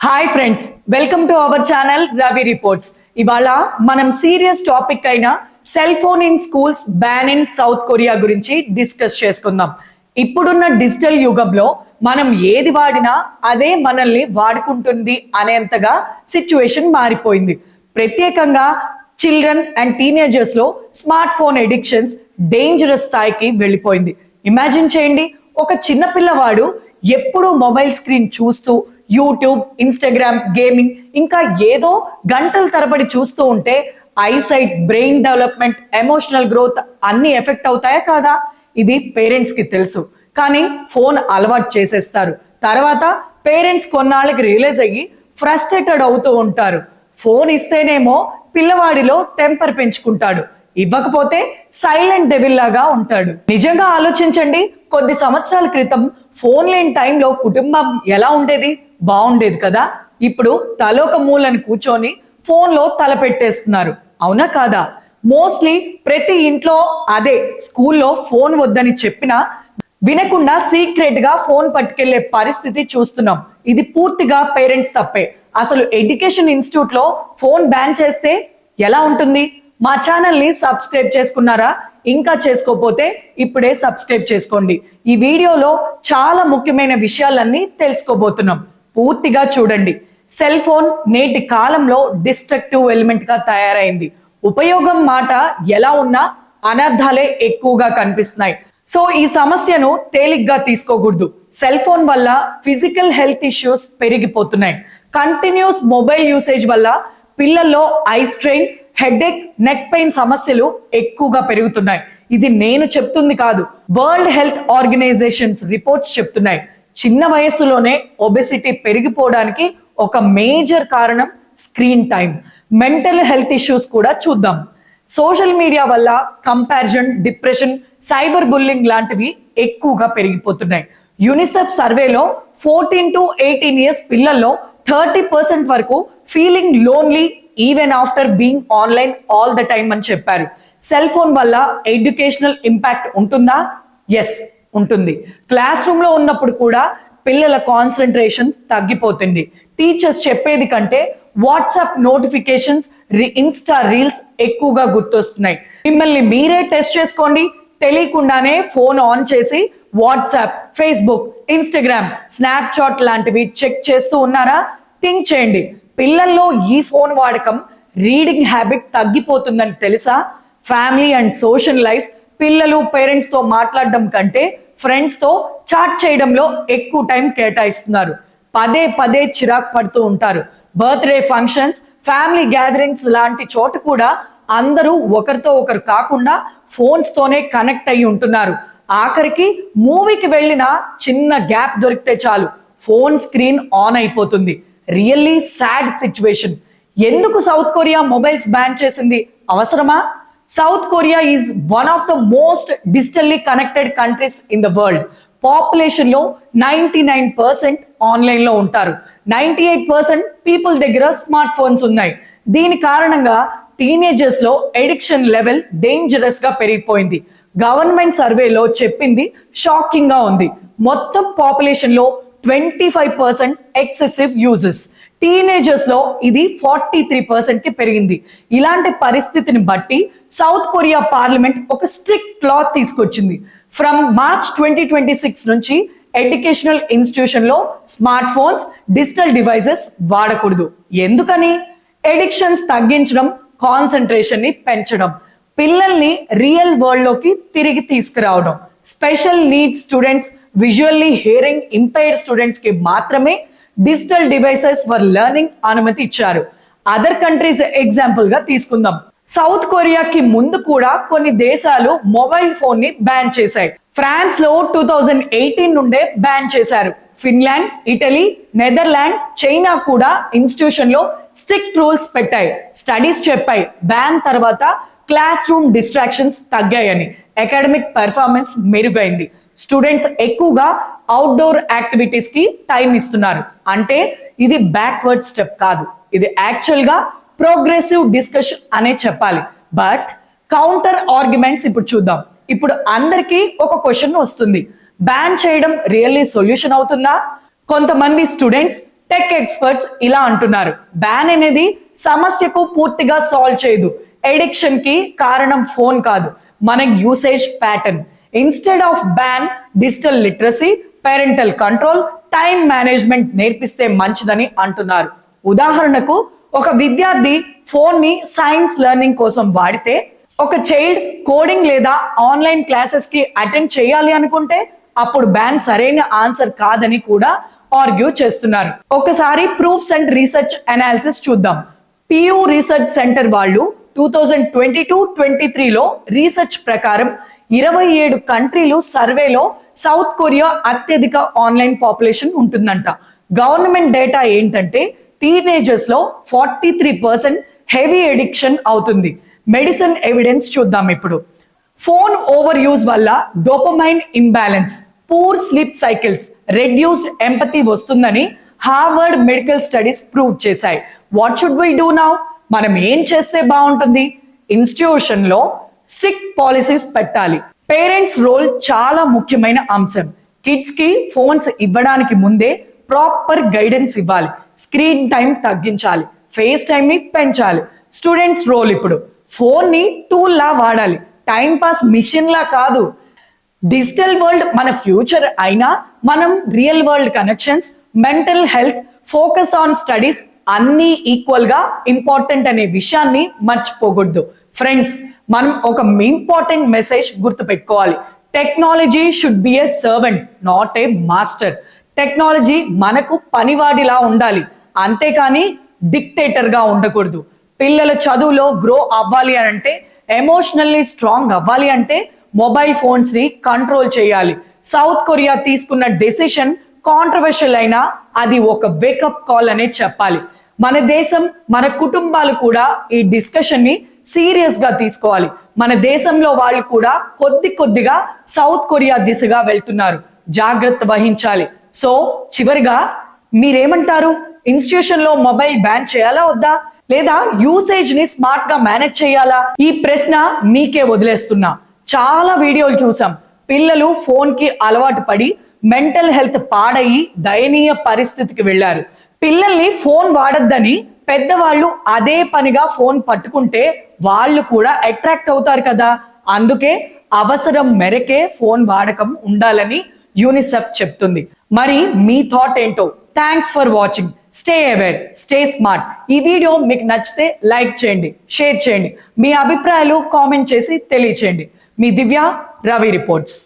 Hi friends welcome to our channel Ravi reports ఇవాళ మనం serious topic అయిన cell phone in schools ban in South Korea గురించి discuss చేసుకుందాం. ఇప్పుడున్న digital యుగంలో మనం ఏది వాడినా అదే మనల్ని వాడుకుంటుంది అనేంతగా సిచ్యువేషన్ మారిపోయింది. ప్రత్యేకంగా చిల్డ్రన్ అండ్ టీనేజర్స్లో స్మార్ట్ ఫోన్ ఎడిక్షన్స్ డేంజరస్ స్థాయికి వెళ్ళిపోయింది. ఇమాజిన్ చేయండి ఒక చిన్న పిల్లవాడు ఎప్పుడూ మొబైల్ స్క్రీన్ చూస్తూ యూట్యూబ్ ఇన్స్టాగ్రామ్ గేమింగ్ ఇంకా ఏదో గంటల తరబడి చూస్తూ ఉంటే eyesight brain development emotional growth అన్ని ఎఫెక్ట్ అవుతాయా కాదా? ఇది పేరెంట్స్కి తెలుసు. కానీ ఫోన్ అలవాటు చేసేస్తారు. తర్వాత పేరెంట్స్ కొన్నాళ్ళకి రియలైజ్ అయ్యి ఫ్రస్ట్రేటెడ్ అవుతూ ఉంటారు. ఫోన్ ఇస్తేనేమో పిల్లవాడిలో టెంపర్ పెంచుకుంటాడు. ఇవ్వకపోతే సైలెంట్ డెవిల్ లాగా ఉంటాడు. నిజంగా ఆలోచించండి కొద్ది సంవత్సరాల క్రితం ఫోన్ లేని టైంలో కుటుంబం ఎలా ఉండేది? బాగుండేది కదా? ఇప్పుడు తలొక మూలని కూర్చొని ఫోన్లో తల పెట్టేస్తున్నారు. అవునా కాదా? మోస్ట్లీ ప్రతి ఇంట్లో అదే స్కూల్లో ఫోన్ వద్దని చెప్పినా వినకుండా సీక్రెట్గా ఫోన్ పట్టుకెళ్ళే పరిస్థితి చూస్తున్నాం. ఇది పూర్తిగా పేరెంట్స్ తప్పే. అసలు ఎడ్యుకేషన్ ఇన్స్టిట్యూట్లో ఫోన్ బ్యాన్ చేస్తే ఎలా ఉంటుంది? మా ఛానల్ని సబ్స్క్రైబ్ చేసుకున్నారా? ఇంకా చేసుకోకపోతే ఇప్పుడే సబ్స్క్రైబ్ చేసుకోండి. ఈ వీడియోలో చాలా ముఖ్యమైన విషయాలన్నీ తెలుసుకోబోతున్నాం. పూర్తిగా చూడండి. సెల్ ఫోన్ నేటి కాలంలో డిస్ట్రక్టివ్ ఎలిమెంట్గా తయారైంది. ఉపయోగం మాట ఎలా ఉన్నా అనర్థాలే ఎక్కువగా కనిపిస్తున్నాయి. సో ఈ సమస్యను తేలిగ్గా తీసుకోకూడదు. సెల్ ఫోన్ వల్ల ఫిజికల్ హెల్త్ ఇష్యూస్ పెరిగిపోతున్నాయి. కంటిన్యూస్ మొబైల్ యూసేజ్ వల్ల పిల్లల్లో eye strain headache neck pain సమస్యలు ఎక్కువగా పెరుగుతున్నాయి. ఇది నేను చెప్తుంది కాదు వరల్డ్ హెల్త్ ఆర్గనైజేషన్స్ రిపోర్ట్స్ చెప్తున్నాయి. చిన్న వయసులోనే ఒబెసిటీ పెరిగిపోవడానికి ఒక మేజర్ కారణం screen time mental health issues కూడా చూద్దాం. సోషల్ మీడియా వల్ల కంపారిజన్ డిప్రెషన్ సైబర్ బుల్లింగ్ లాంటివి ఎక్కువగా పెరిగిపోతున్నాయి. యునిసెఫ్ సర్వేలో ఫోర్టీన్ టు ఎయిటీన్ ఇయర్స్ పిల్లల్లో థర్టీ పర్సెంట్ వరకు feeling lonely even after being online all the time అని చెప్పారు. సెల్ ఫోన్ వల్ల ఎడ్యుకేషనల్ ఇంపాక్ట్ ఉంటుందా? ఎస్ ఉంటుంది. క్లాస్ రూమ్లో ఉన్నప్పుడు కూడా పిల్లల కాన్సన్ట్రేషన్ తగ్గిపోతుంది. టీచర్స్ చెప్పేది కంటే వాట్సాప్ నోటిఫికేషన్స్ ఇన్స్టా రీల్స్ ఎక్కువగా గుర్తొస్తున్నాయి. మిమ్మల్ని మీరే టెస్ట్ చేసుకోండి. తెలియకుండానే ఫోన్ ఆన్ చేసి వాట్సాప్ ఫేస్బుక్ ఇన్స్టాగ్రామ్ స్నాప్చాట్ లాంటివి చెక్ చేస్తూ ఉన్నారా? థింక్ చేయండి. పిల్లల్లో ఈ ఫోన్ వాడకం రీడింగ్ హ్యాబిట్ తగ్గిపోతుందని తెలుసా? ఫ్యామిలీ అండ్ సోషల్ లైఫ్ పిల్లలు పేరెంట్స్తో మాట్లాడడం కంటే ఫ్రెండ్స్తో చాట్ చేయడంలో ఎక్కువ టైం కేటాయిస్తున్నారు. పదే పదే చిరాకు పడుతూ ఉంటారు. బర్త్డే ఫంక్షన్స్ ఫ్యామిలీ గ్యాదరింగ్స్ లాంటి చోట కూడా అందరూ ఒకరితో ఒకరు కాకుండా ఫోన్స్ తోనే కనెక్ట్ అయి ఉంటున్నారు. ఆఖరికి మూవీకి వెళ్ళిన చిన్న గ్యాప్ దొరికితే చాలు. ఫోన్ స్క్రీన్ ఆన్ అయిపోతుంది. రియల్లీ సాడ్ సిచ్యువేషన్ ఎందుకు సౌత్ కొరియా మొబైల్స్ బ్యాన్ చేసింది? అవసరమా? South Korea is one of the most digitally connected countries in the world పాపులేషన్లో ninety nine percent ఆన్లైన్లో ఉంటారు. నైన్టీ ఎయిట్ పర్సెంట్ పీపుల్ దగ్గర smart phones ఉన్నాయి. దీని కారణంగా టీనేజర్స్లో ఎడిక్షన్ లెవెల్ డేంజరస్గా పెరిగిపోయింది. గవర్నమెంట్ సర్వేలో చెప్పింది షాకింగ్గా ఉంది. మొత్తం పాపులేషన్లో twenty five percent excessive uses టీనేజర్స్లో ఇది ఫార్టీ త్రీ పర్సెంట్కి పెరిగింది. ఇలాంటి పరిస్థితిని బట్టి సౌత్ కొరియా పార్లమెంట్ ఒక స్ట్రిక్ట్ లా తీసుకొచ్చింది. From March twenty twenty six నుంచి ఎడ్యుకేషనల్ ఇన్స్టిట్యూషన్లో స్మార్ట్ ఫోన్స్ డిజిటల్ డివైసెస్ వాడకూడదు. ఎందుకని? ఎడిక్షన్స్ తగ్గించడం కాన్సన్ట్రేషన్ని పెంచడం పిల్లల్ని రియల్ వరల్డ్లోకి తిరిగి తీసుకురావడం. Special need students visually hearing impaired స్టూడెంట్స్కి మాత్రమే డిజిటల్ డివైసెస్ ఫర్ లెర్నింగ్ అనుమతి ఇచ్చారు. అదర్ కంట్రీస్ ఎగ్జాంపుల్గా తీసుకుందాం. సౌత్ కొరియాకి ముందు కూడా కొన్ని దేశాలు మొబైల్ ఫోన్ని బ్యాన్ చేశాయి. ఫ్రాన్స్లో టూ థౌజండ్ ఎయిటీన్ నుండే బ్యాన్ చేశారు. ఫిన్లాండ్ ఇటలీ నెదర్లాండ్ చైనా కూడా ఇన్స్టిట్యూషన్లో స్ట్రిక్ట్ రూల్స్ పెట్టాయి. స్టడీస్ చెప్పాయి. బ్యాన్ తర్వాత క్లాస్ రూమ్ డిస్ట్రాక్షన్స్ తగ్గాయని. అకాడమిక్ పెర్ఫార్మెన్స్ మెరుగైంది. స్టూడెంట్స్ ఎక్కువగా అవుట్డోర్ యాక్టివిటీస్కి టైం ఇస్తున్నారు. అంటే ఇది బ్యాక్వర్డ్ స్టెప్ కాదు. ఇది యాక్చువల్గా ప్రోగ్రెసివ్ డిస్కషన్ అనే చెప్పాలి. బట్ కౌంటర్ ఆర్గ్యుమెంట్స్ ఇప్పుడు చూద్దాం. ఇప్పుడు అందరికీ ఒక క్వశ్చన్ వస్తుంది. బ్యాన్ చేయడం రియల్లీ సొల్యూషన్ అవుతుందా? కొంతమంది స్టూడెంట్స్ టెక్ ఎక్స్పర్ట్స్ ఇలా అంటున్నారు. బ్యాన్ అనేది సమస్యకు పూర్తిగా సాల్వ్ చేయదు. ఎడిక్షన్కి కారణం ఫోన్ కాదు. మన usage pattern instead of ban digital literacy parental control time management నేర్పిస్తే మంచిదని అంటున్నారు. ఉదాహరణకు ఒక విద్యార్థి ఫోన్ని సైన్స్ లెర్నింగ్ కోసం వాడితే ఒక చైల్డ్ కోడింగ్ లేదా ఆన్లైన్ క్లాసెస్కి అటెండ్ చేయాలి అనుకుంటే అప్పుడు బ్యాన్ సరైన ఆన్సర్ కాదని కూడా ఆర్గ్యూ చేస్తున్నారు. ఒకసారి ప్రూఫ్స్ అండ్ రీసెర్చ్ అనాలిసిస్ చూద్దాం. పియూ రీసెర్చ్ సెంటర్ వాళ్ళు two thousand twenty two twenty త్రీలో రీసెర్చ్ ప్రకారం ఇరవై ఏడు కంట్రీలు సర్వేలో సౌత్ కొరియా అత్యధిక ఆన్లైన్ పాపులేషన్ ఉంటుందంట. గవర్నమెంట్ డేటా ఏంటంటే టీనేజర్స్లో forty three percent heavy addiction అవుతుంది. మెడిసిన్ ఎవిడెన్స్ చూద్దాం ఇప్పుడు. ఫోన్ ఓవర్ యూజ్ వల్ల dopamine imbalance poor sleep cycles reduced empathy వస్తుందని హార్వర్డ్ మెడికల్ స్టడీస్ ప్రూవ్ చేశాయి. What should we do now? మనం ఏం చేస్తే బాగుంటుంది? ఇన్స్టిట్యూషన్లో స్ట్రిక్ట్ పాలసీస్ పెట్టాలి. పేరెంట్స్ రోల్ చాలా ముఖ్యమైన అంశం. కిడ్స్కి ఫోన్స్ ఇవ్వడానికి ముందే ప్రాపర్ గైడెన్స్ ఇవ్వాలి. స్క్రీన్ టైం తగ్గించాలి. ఫేస్ టైం ని పెంచాలి. స్టూడెంట్స్ రోల్ ఇప్పుడు. ఫోన్ని టూల్ లా వాడాలి. టైం పాస్ మిషన్ లా కాదు. డిజిటల్ వరల్డ్ మన ఫ్యూచర్ అయినా మనం real world connections mental health focus on studies అన్నీ ఈక్వల్గా ఇంపార్టెంట్ అనే విషయాన్ని మర్చిపోకూడదు. ఫ్రెండ్స్ మనం ఒక ఇంపార్టెంట్ మెసేజ్ గుర్తుపెట్టుకోవాలి. Technology should be a servant not a master technology మనకు పనివాడిలా ఉండాలి. అంతేకాని డిక్టేటర్గా ఉండకూడదు. పిల్లల చదువులో గ్రో అవ్వాలి అని అంటే ఎమోషనల్లీ స్ట్రాంగ్ అవ్వాలి అంటే మొబైల్ ఫోన్స్ని కంట్రోల్ చేయాలి. సౌత్ కొరియా తీసుకున్న డెసిషన్ కాంట్రవర్షియల్ అయినా అది ఒక వేకప్ కాల్ అనే చెప్పాలి. మన దేశం మన కుటుంబాలు కూడా ఈ డిస్కషన్ని సీరియస్గా తీసుకోవాలి. మన దేశంలో వాళ్ళు కూడా కొద్ది కొద్దిగా సౌత్ కొరియా దిశగా వెళ్తున్నారు. జాగ్రత్త వహించాలి. సో చివరిగా మీరేమంటారు? ఇన్స్టిట్యూషన్లో మొబైల్ బ్యాన్ చేయాలా వద్దా? లేదా యూసేజ్ని స్మార్ట్గా మేనేజ్ చేయాలా? ఈ ప్రశ్న మీకే వదిలేస్తున్నా. చాలా వీడియోలు చూసాం. పిల్లలు ఫోన్కి అలవాటు పడి మెంటల్ హెల్త్ పాడయి దయనీయ పరిస్థితికి వెళ్ళారు. పిల్లల్ని ఫోన్ వాడొద్దని పెద్దవాళ్ళు అదే పనిగా ఫోన్ పట్టుకుంటే వాళ్ళు కూడా అట్రాక్ట్ అవుతారు కదా. అందుకే అవసరం మేరకే ఫోన్ వాడకం ఉండాలని యూనిసెఫ్ చెప్తుంది. మరి మీ థాట్ ఏంటో? Thanks for watching stay aware stay smart ఈ వీడియో మీకు నచ్చితే లైక్ చేయండి షేర్ చేయండి. మీ అభిప్రాయాలు కామెంట్ చేసి తెలియచేయండి. మీ దివ్య రవి రిపోర్ట్స్.